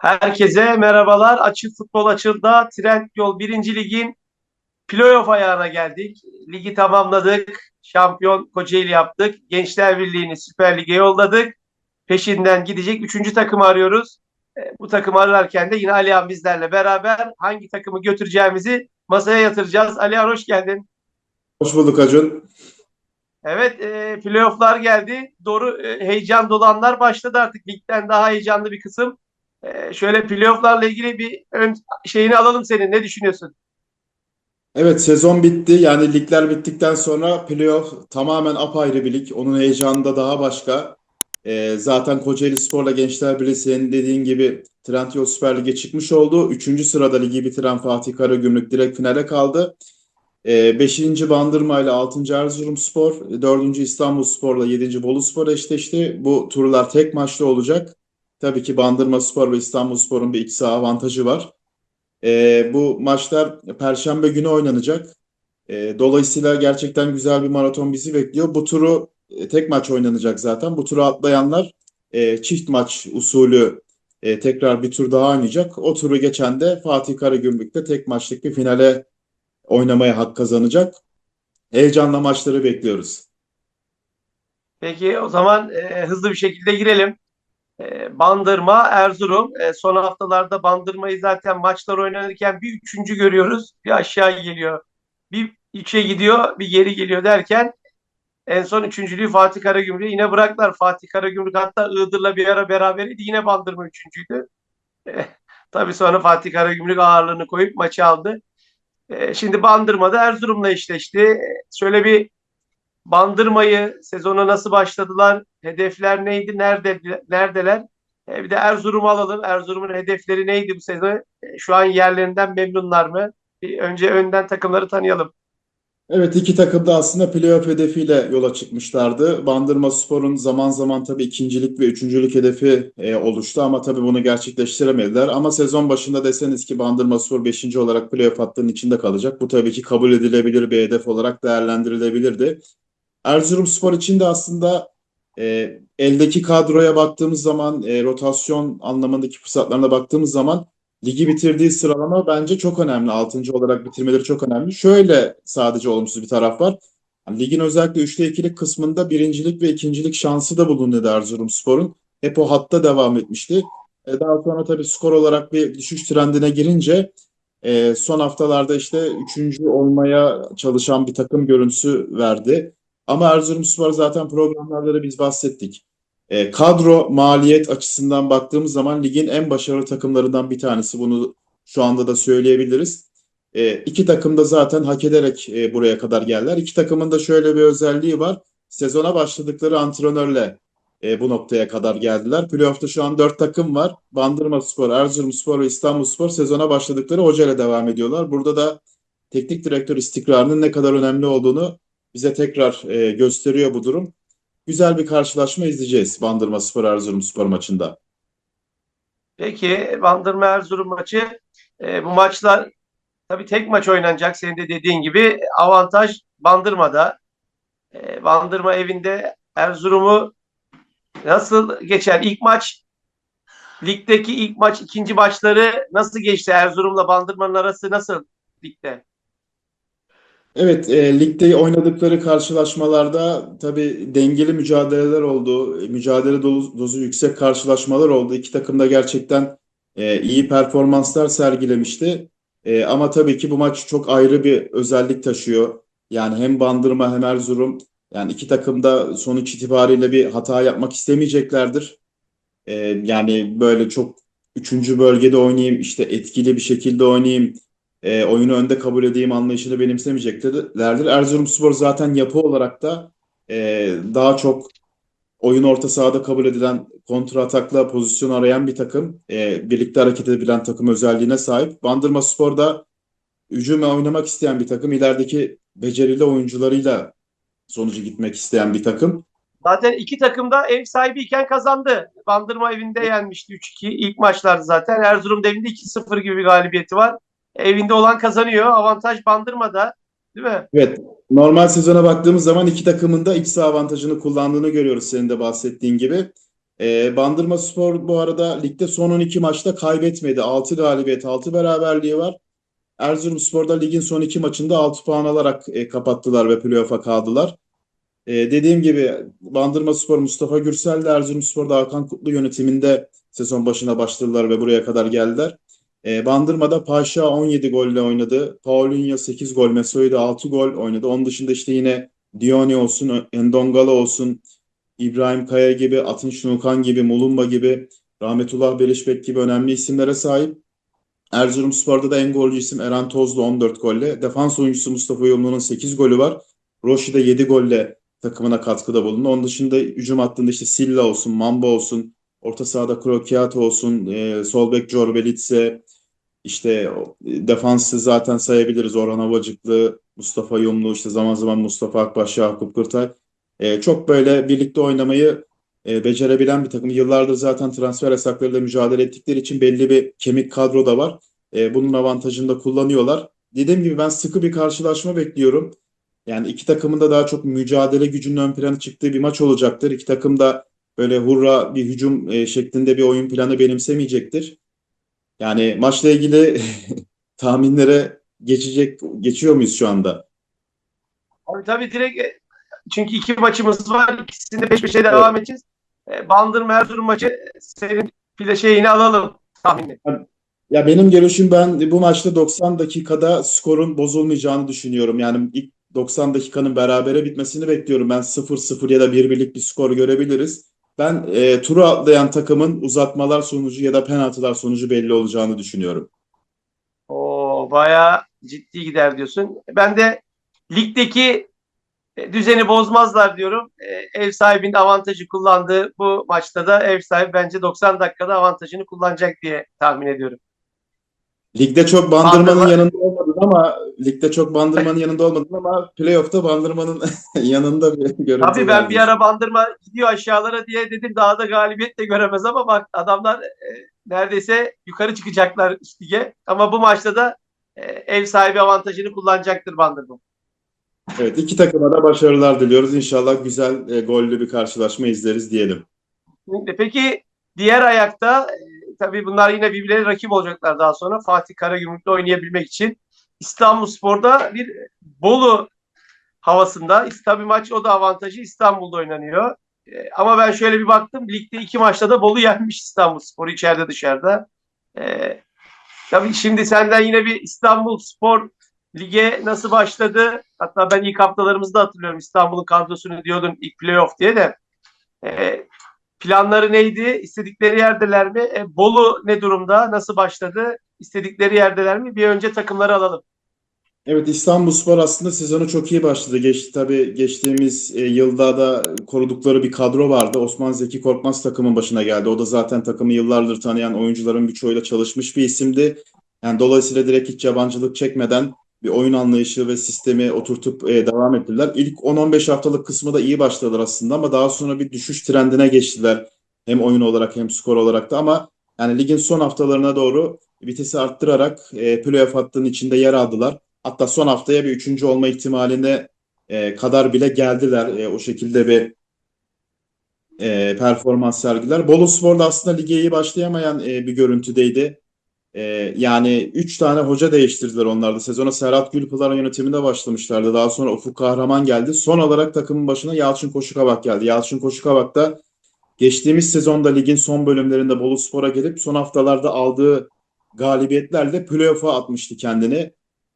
Herkese merhabalar. Açık Futbol Açıl'da Trendyol 1. Lig'in playoff ayağına geldik. Ligi tamamladık. Şampiyon Kocaeli yaptık. Gençler Birliği'ni Süper Lig'e yolladık. Peşinden gidecek 3. takımı arıyoruz. E, Bu takımı ararken de yine Alihan bizlerle beraber hangi takımı götüreceğimizi masaya yatıracağız. Alihan hoş geldin. Hoş bulduk Acun. Evet, e, playofflar geldi. Doğru e, heyecan dolu anlar başladı artık. Ligden daha heyecanlı bir kısım. E, şöyle playofflarla ilgili bir ön şeyini alalım senin. Ne düşünüyorsun? Evet sezon bitti. Yani ligler bittikten sonra playoff tamamen apayrı bir lig. Onun heyecanı da daha başka. Ee, zaten Kocaeli Spor'la Gençler Birliği senin dediğin gibi Trendyol Süper Lig'e çıkmış oldu. Üçüncü sırada ligi bitiren Fatih Karagümrük direkt finale kaldı. Ee, beşinci Bandırma ile altıncı Erzurumspor, dördüncü İstanbulspor'la yedinci Boluspor eşleşti. Bu turlar tek maçlı olacak. Tabii ki Bandırmaspor ve İstanbulspor'un bir ikisi avantajı var. Ee, bu maçlar Perşembe günü oynanacak. Ee, dolayısıyla gerçekten güzel bir maraton bizi bekliyor. Bu turu e, tek maç oynanacak zaten. Bu turu atlayanlar e, çift maç usulü e, tekrar bir tur daha oynayacak. O turu geçen de Fatih Karagümrük'te tek maçlık bir finale oynamaya hak kazanacak. Heyecanla maçları bekliyoruz. Peki o zaman e, hızlı bir şekilde girelim. E, Bandırma, Erzurum. E, son haftalarda Bandırma'yı zaten maçlar oynanırken bir üçüncü görüyoruz. Bir aşağı geliyor. Bir üçe gidiyor, bir geri geliyor derken en son üçüncülüğü Fatih Karagümrük'e yine bıraktılar. Fatih Karagümrük hatta Iğdır'la bir ara beraberiydi. Yine Bandırma üçüncüydü. E, tabii sonra Fatih Karagümrük ağırlığını koyup maçı aldı. E, şimdi Bandırma'da Erzurum'la eşleşti. E, Şöyle bir Bandırma'yı sezona nasıl başladılar? Hedefler neydi? Nerede neredeler? E, bir de Erzurum'u alalım. Erzurum'un hedefleri neydi bu sezon? E, şu an yerlerinden memnunlar mı? Bir önce önden takımları tanıyalım. Evet iki takım da aslında playoff hedefiyle yola çıkmışlardı. Bandırmaspor'un zaman zaman tabii ikincilik ve üçüncülük hedefi e, oluştu ama tabii bunu gerçekleştiremediler. Ama sezon başında deseniz ki Bandırmaspor 5. olarak playoff hattının içinde kalacak. Bu tabii ki kabul edilebilir bir hedef olarak değerlendirilebilirdi. Erzurumspor için de aslında e, eldeki kadroya baktığımız zaman, e, rotasyon anlamındaki fırsatlarına baktığımız zaman ligi bitirdiği sıralama bence çok önemli. Altıncı olarak bitirmeleri çok önemli. Şöyle sadece olumsuz bir taraf var. Yani ligin özellikle 3'te 2'lik kısmında birincilik ve ikincilik şansı da bulundu Erzurumspor'un. Hep o hatta devam etmişti. E, daha sonra tabii skor olarak bir düşüş trendine girince e, son haftalarda işte üçüncü olmaya çalışan bir takım görüntüsü verdi. Ama Erzurumspor zaten programlarda da biz bahsettik. E, kadro maliyet açısından baktığımız zaman ligin en başarılı takımlarından bir tanesi. Bunu şu anda da söyleyebiliriz. E, iki takım da zaten hak ederek e, buraya kadar geldiler. İki takımın da şöyle bir özelliği var. Sezona başladıkları antrenörle e, bu noktaya kadar geldiler. Playoff'ta şu an dört takım var. Bandırmaspor, Erzurumspor ve İstanbulspor sezona başladıkları hocayla devam ediyorlar. Burada da teknik direktör istikrarının ne kadar önemli olduğunu bize tekrar e, gösteriyor bu durum. Güzel bir karşılaşma izleyeceğiz Bandırmaspor Erzurumspor maçında. Peki Bandırma Erzurum maçı. E, bu maçlar tabii tek maç oynanacak. Senin de dediğin gibi avantaj Bandırma'da. E, Bandırma evinde Erzurum'u nasıl geçer? İlk maç ligdeki ilk maç, ikinci maçları nasıl geçti? Erzurum'la Bandırma'nın arası nasıl ligde? Evet, e, ligde oynadıkları karşılaşmalarda tabii dengeli mücadeleler oldu. Mücadele dolu- dozu yüksek karşılaşmalar oldu. İki takım da gerçekten e, iyi performanslar sergilemişti. E, ama tabii ki bu maç çok ayrı bir özellik taşıyor. Yani hem Bandırma hem Erzurum yani iki takım da sonuç itibariyle bir hata yapmak istemeyeceklerdir. E, yani böyle çok üçüncü bölgede oynayayım, işte etkili bir şekilde oynayayım, e, oyunu önde kabul edeyim anlayışını benimsemeyeceklerdir. Erzurumspor zaten yapı olarak da e, daha çok oyun orta sahada kabul edilen kontra atakla pozisyon arayan bir takım. E, birlikte hareket edebilen takım özelliğine sahip. Bandırmaspor da hücum oynamak isteyen bir takım. İlerideki becerili oyuncularıyla sonucu gitmek isteyen bir takım. Zaten iki takım da ev sahibiyken kazandı. Bandırma evinde yenmişti 3-2. İlk maçlarda zaten. Erzurum evinde 2-0 gibi bir galibiyeti var. Evinde olan kazanıyor. Avantaj Bandırma'da. Değil mi? Evet, normal sezona baktığımız zaman iki takımın da iç avantajını kullandığını görüyoruz senin de bahsettiğin gibi. E, Bandırmaspor bu arada ligde son 12 maçta kaybetmedi. 6 galibiyet, 6 beraberliği var. Erzurumspor da ligin son 2 maçında 6 puan alarak e, kapattılar ve playoff'a kaldılar. E, dediğim gibi Bandırmaspor Mustafa Gürsel de Erzurumspor'da Hakan Kutlu yönetiminde sezon başına başladılar ve buraya kadar geldiler. E, Bandırma'da Paşa 17 golle oynadı. Paulinho 8 gol, Meso'yu da 6 gol oynadı. Onun dışında işte yine Dioni olsun, Endongala olsun, İbrahim Kaya gibi, Atın Şunukan gibi, Mulumba gibi, Rahmetullah Belişbek gibi önemli isimlere sahip. Erzurumspor'da da en golcü isim Eren Tozlu 14 golle. Defans oyuncusu Mustafa Yumlu'nun 8 golü var. Roşi de 7 golle takımına katkıda bulundu. Onun dışında hücum hattında işte Silla olsun, Mamba olsun, orta sahada Krokiato olsun, e, sol bek Corbelitse, işte defansı zaten sayabiliriz. Orhan Havacıklı, Mustafa Yumlu, işte zaman zaman Mustafa Akbaş, Yakup Kırtay. E, çok böyle birlikte oynamayı e, becerebilen bir takım. Yıllardır zaten transfer yasaklarıyla mücadele ettikleri için belli bir kemik kadro da var. E, bunun avantajını da kullanıyorlar. Dediğim gibi ben sıkı bir karşılaşma bekliyorum. Yani iki takımın da daha çok mücadele gücünün ön plana çıktığı bir maç olacaktır. İki takım da böyle hurra bir hücum e, şeklinde bir oyun planı benimsemeyecektir. Yani maçla ilgili tahminlere geçecek geçiyor muyuz şu anda? Tabii tabii direkt e, çünkü iki maçımız var. İkisinde peş peşe devam edeceğiz. E, Bandırma Erzurum maçı senin file şeyini alalım tahmini. Ya benim görüşüm ben bu maçta 90 dakikada skorun bozulmayacağını düşünüyorum. Yani ilk 90 dakikanın berabere bitmesini bekliyorum. Ben 0-0 ya da 1-1'lik bir skor görebiliriz. Ben e, turu atlayan takımın uzatmalar sonucu ya da penaltılar sonucu belli olacağını düşünüyorum. O bayağı ciddi gider diyorsun. Ben de ligdeki e, düzeni bozmazlar diyorum. E, Ev sahibinin avantajı kullandığı bu maçta da ev sahibi bence 90 dakikada avantajını kullanacak diye tahmin ediyorum. Ligde çok Bandırma'nın Bandırma- yanında ama ligde çok Bandırma'nın yanında olmadın ama playoff'ta Bandırma'nın yanında bir görüntü Tabii ben bir ara bandırma gidiyor aşağılara diye dedim daha da galibiyet de göremez ama bak adamlar e, neredeyse yukarı çıkacaklar üst lige. Ama bu maçta da e, ev sahibi avantajını kullanacaktır bandırma. Evet iki takıma da başarılar diliyoruz. İnşallah güzel e, gollü bir karşılaşma izleriz diyelim. Peki diğer ayakta e, tabii bunlar yine birbirlerine rakip olacaklar daha sonra. Fatih Karagümrük'le oynayabilmek için İstanbulspor'da bir Bolu havasında. Tabii maç o da avantajı İstanbul'da oynanıyor. E, ama ben şöyle bir baktım. Ligde iki maçta da Bolu yenmiş İstanbulspor içeride dışarıda. E, tabii şimdi senden yine bir İstanbulspor lige nasıl başladı? Hatta ben ilk haftalarımızda hatırlıyorum İstanbul'un kadrosunu diyordun ilk playoff diye de. E, Planları neydi? İstedikleri yerdeler mi? E, Bolu ne durumda? Nasıl başladı? İstedikleri yerdeler mi? Bir önce takımları alalım. Evet İstanbulspor aslında sezonu çok iyi başladı. Geç, tabii geçtiğimiz e, yılda da korudukları bir kadro vardı. Osman Zeki Korkmaz takımın başına geldi. O da zaten takımı yıllardır tanıyan oyuncuların birçoğuyla çalışmış bir isimdi. Yani dolayısıyla direkt hiç yabancılık çekmeden bir oyun anlayışı ve sistemi oturtup e, devam ettiler. İlk 10-15 haftalık kısmı da iyi başladılar aslında ama daha sonra bir düşüş trendine geçtiler. Hem oyun olarak hem skor olarak da ama yani ligin son haftalarına doğru vitesi arttırarak e, playoff hattının içinde yer aldılar. Hatta son haftaya bir üçüncü olma ihtimaline e, kadar bile geldiler. E, o şekilde bir e, performans sergiler. Boluspor da aslında lige iyi başlayamayan e, bir görüntüdeydi. E, yani üç tane hoca değiştirdiler onlar da. Sezona Serhat Gülpınar'ın yönetiminde başlamışlardı. Daha sonra Ufuk Kahraman geldi. Son olarak takımın başına Yalçın Koşukavak geldi. Yalçın Koşukavak da geçtiğimiz sezonda ligin son bölümlerinde Boluspor'a gelip son haftalarda aldığı galibiyetlerle playoff'a atmıştı kendini.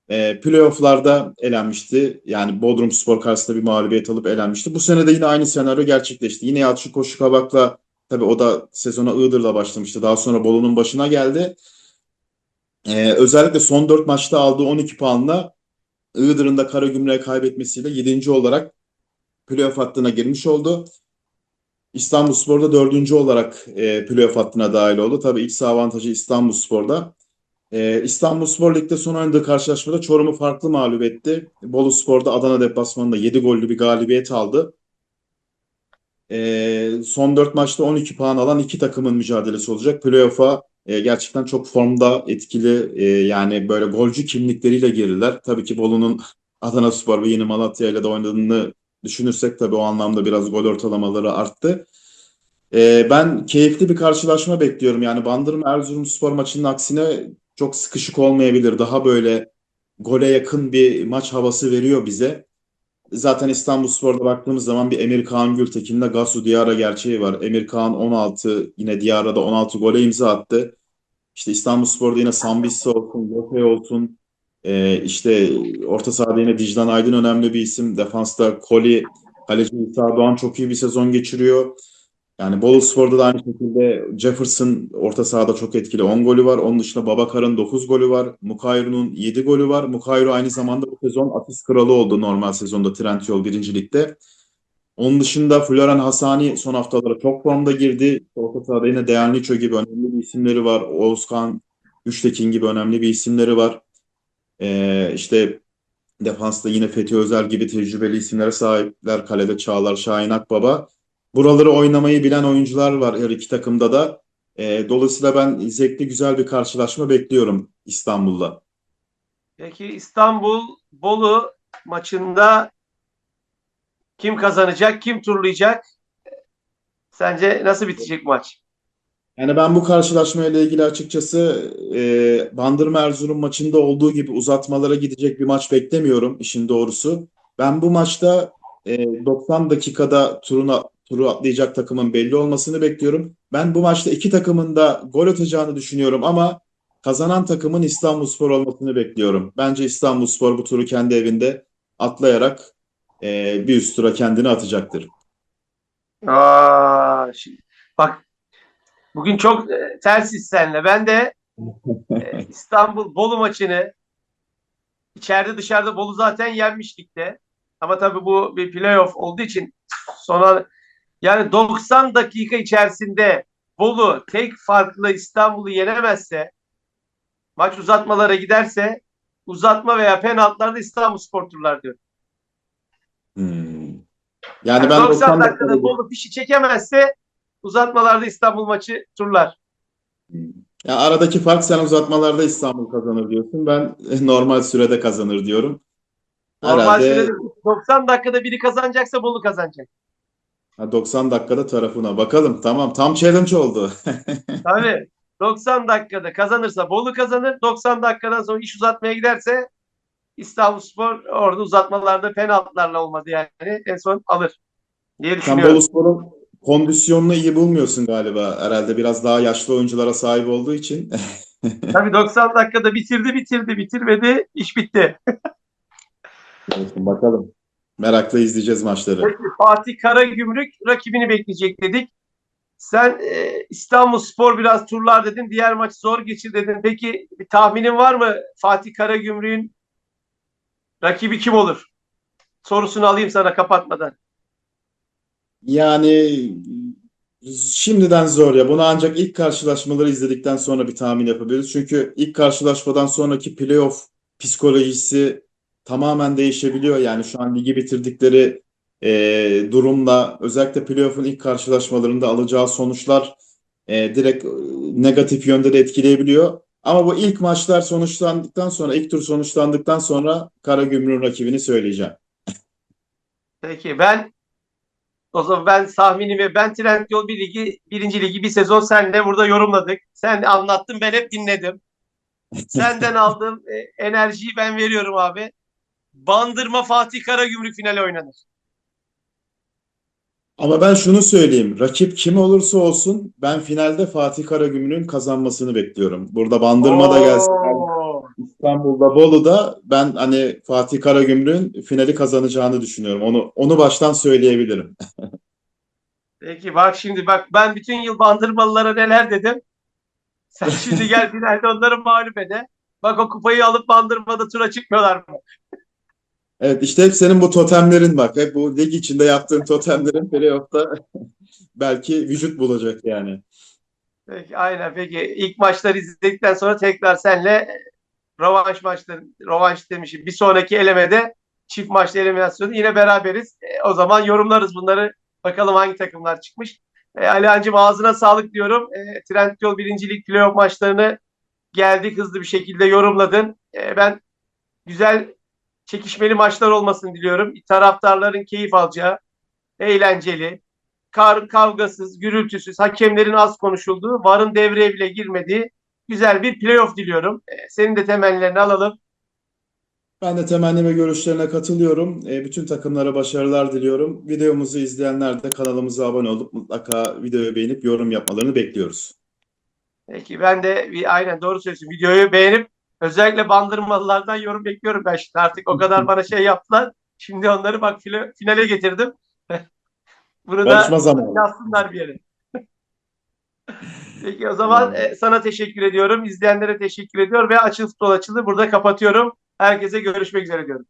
E, playoff'larda elenmişti. Yani Bodrumspor karşısında bir mağlubiyet alıp elenmişti. Bu sene de yine aynı senaryo gerçekleşti. Yine Yalçın Koşukavak'la tabii o da sezona Iğdır'la başlamıştı. Daha sonra Bolu'nun başına geldi. E, özellikle son 4 maçta aldığı 12 puanla Iğdır'ın da Karagümrük'e kaybetmesiyle 7. olarak playoff hattına girmiş oldu. İstanbulspor da 4. olarak e, playoff hattına dahil oldu. Tabii ilk avantajı İstanbulspor'da. Ee, İstanbulspor Lig'de son oynadığı karşılaşmada Çorum'u farklı mağlup etti. Boluspor'da Adana deplasmanında 7 gollü bir galibiyet aldı. Ee, son 4 maçta 12 puan alan iki takımın mücadelesi olacak. Playoff'a e, gerçekten çok formda etkili e, yani böyle golcü kimlikleriyle girdiler. Tabii ki Bolu'nun Adanaspor ve Yeni Malatya ile de oynadığını düşünürsek tabii o anlamda biraz gol ortalamaları arttı. Ee, ben keyifli bir karşılaşma bekliyorum. Yani Bandırma Erzurumspor maçının aksine çok sıkışık olmayabilir. Daha böyle gole yakın bir maç havası veriyor bize. Zaten İstanbulspor'da baktığımız zaman bir Emir Kaan Gültekin'le Gasu Diarra gerçeği var. Emir Kaan 16, yine Diarra da 16 gole imza attı. İşte İstanbulspor'da yine Sambissa olsun, Gökay olsun. Ee, işte orta sahada yine Dicdan Aydın önemli bir isim. Defansta Koli, kaleci İsa Doğan çok iyi bir sezon geçiriyor. Yani Boluspor'da da aynı şekilde Jefferson orta sahada çok etkili 10 golü var. Onun dışında Babakar'ın 9 golü var. Mukayru'nun 7 golü var. Mukayru aynı zamanda bu sezon asist kralı oldu normal sezonda Trendyol 1. Lig'de. Onun dışında Floran Hasani son haftalara çok formda girdi. Orta sahada yine Dejan Liço gibi önemli bir isimleri var. Oğuzkan Güçtekin gibi önemli bir isimleri var. Ee, işte defansta yine Fethi Özer gibi tecrübeli isimlere sahipler. Kalede Çağlar Şahin Akbaba. Buraları oynamayı bilen oyuncular var her iki takımda da. Ee, dolayısıyla ben zevkli güzel bir karşılaşma bekliyorum İstanbul'da. Peki İstanbul Bolu maçında kim kazanacak, kim turlayacak? Sence nasıl bitecek maç? Yani ben bu karşılaşmayla ilgili açıkçası e, Bandırma Erzurum maçında olduğu gibi uzatmalara gidecek bir maç beklemiyorum işin doğrusu. Ben bu maçta e, 90 dakikada turuna, turu atlayacak takımın belli olmasını bekliyorum. Ben bu maçta iki takımın da gol atacağını düşünüyorum ama kazanan takımın İstanbulspor olmasını bekliyorum. Bence İstanbulspor bu turu kendi evinde atlayarak e, bir üst tura kendini atacaktır. Aa, şimdi, bak bugün çok e, tersiz senle. Ben de e, İstanbul Bolu maçını içeride dışarıda Bolu zaten yenmiş ligde. Ama tabii bu bir playoff olduğu için sonra yani 90 dakika içerisinde Bolu tek farklı İstanbul'u yenemezse maç uzatmalara giderse uzatma veya penaltılarda İstanbulspor turlar diyor. Hmm. Yani Yani ben 90 90 dakikada Bolu fişi çekemezse uzatmalarda İstanbul maçı turlar. Ya aradaki fark sen uzatmalarda İstanbul kazanır diyorsun. Ben normal sürede kazanır diyorum. Normal Herhalde sürede 90 dakikada biri kazanacaksa Bolu kazanacak. Ha, 90 dakikada tarafına. Bakalım tamam tam challenge oldu. Tabii 90 dakikada kazanırsa Bolu kazanır. 90 dakikadan sonra iş uzatmaya giderse İstanbulspor orada uzatmalarda penaltılarla olmadı yani en son alır diye Sen düşünüyorum. Boluspor'un kondisyonunu iyi bulmuyorsun galiba. Herhalde biraz daha yaşlı oyunculara sahip olduğu için. Tabii 90 dakikada bitirdi bitirdi bitirmedi iş bitti. Bakalım. Merakla izleyeceğiz maçları. Peki Fatih Karagümrük rakibini bekleyecek dedik. Sen e, İstanbulspor biraz turlar dedin. Diğer maç zor geçir dedin. Peki bir tahminin var mı? Fatih Karagümrük'ün rakibi kim olur? Sorusunu alayım sana kapatmadan. Yani şimdiden zor ya. Bunu ancak ilk karşılaşmaları izledikten sonra bir tahmin yapabiliriz. Çünkü ilk karşılaşmadan sonraki playoff psikolojisi tamamen değişebiliyor. Yani şu an ligi bitirdikleri e, durumla özellikle playoff'un ilk karşılaşmalarında alacağı sonuçlar e, direkt e, negatif yönde de etkileyebiliyor. Ama bu ilk maçlar sonuçlandıktan sonra, ilk tur sonuçlandıktan sonra Karagümrük'ün rakibini söyleyeceğim. Peki ben o zaman ben tahminimi ben Trendyol bir ligi birinci ligi bir sezon senle burada yorumladık. Sen anlattın ben hep dinledim. Senden aldığım e, enerjiyi ben veriyorum abi. Bandırma Fatih Karagümrük finali oynanır. Ama ben şunu söyleyeyim. Rakip kim olursa olsun ben finalde Fatih Karagümrük'ün kazanmasını bekliyorum. Burada Bandırma'da gelsin, Oo. İstanbul'da, Bolu'da ben hani Fatih Karagümrük'ün finali kazanacağını düşünüyorum. Onu onu baştan söyleyebilirim. Peki bak şimdi bak ben bütün yıl bandırmalılara neler dedim. Sen şimdi gel finalde onları mağlup ede. Bak o kupayı alıp bandırmada tura çıkmıyorlar mı? Evet işte hep senin bu totemlerin bak. Hep bu lig içinde yaptığın totemlerin playoff'ta belki vücut bulacak yani. Peki aynen peki ilk maçları izledikten sonra tekrar senle rövanş maçları rövanş demişim. Bir sonraki elemede çift maçlı eliminasyonu yine beraberiz. E, o zaman yorumlarız bunları. Bakalım hangi takımlar çıkmış. E, Alihan'cığım ağzına sağlık diyorum. E, Trendyol birincilik playoff maçlarını geldik hızlı bir şekilde yorumladın. E, ben güzel çekişmeli maçlar olmasını diliyorum. Taraftarların keyif alacağı, eğlenceli, kar, kavgasız, gürültüsüz, hakemlerin az konuşulduğu, VAR'ın devreye bile girmediği güzel bir playoff diliyorum. E, senin de temennilerini alalım. Ben de temenni ve görüşlerine katılıyorum. E, bütün takımlara başarılar diliyorum. Videomuzu izleyenler de kanalımıza abone olup mutlaka videoyu beğenip yorum yapmalarını bekliyoruz. Peki ben de bir, aynen doğru söylüyorsun. Videoyu beğenip özellikle bandırmalılardan yorum bekliyorum ben şimdi. Artık o kadar bana şey yaptılar. Şimdi onları bak file- finale getirdim. Bunu da Konuşma zamanı. yazsınlar bir yere. Peki o zaman e, sana teşekkür ediyorum. İzleyenlere teşekkür ediyorum ve Açıl Futbol Açıl'ı burada kapatıyorum. Herkese görüşmek üzere diyorum.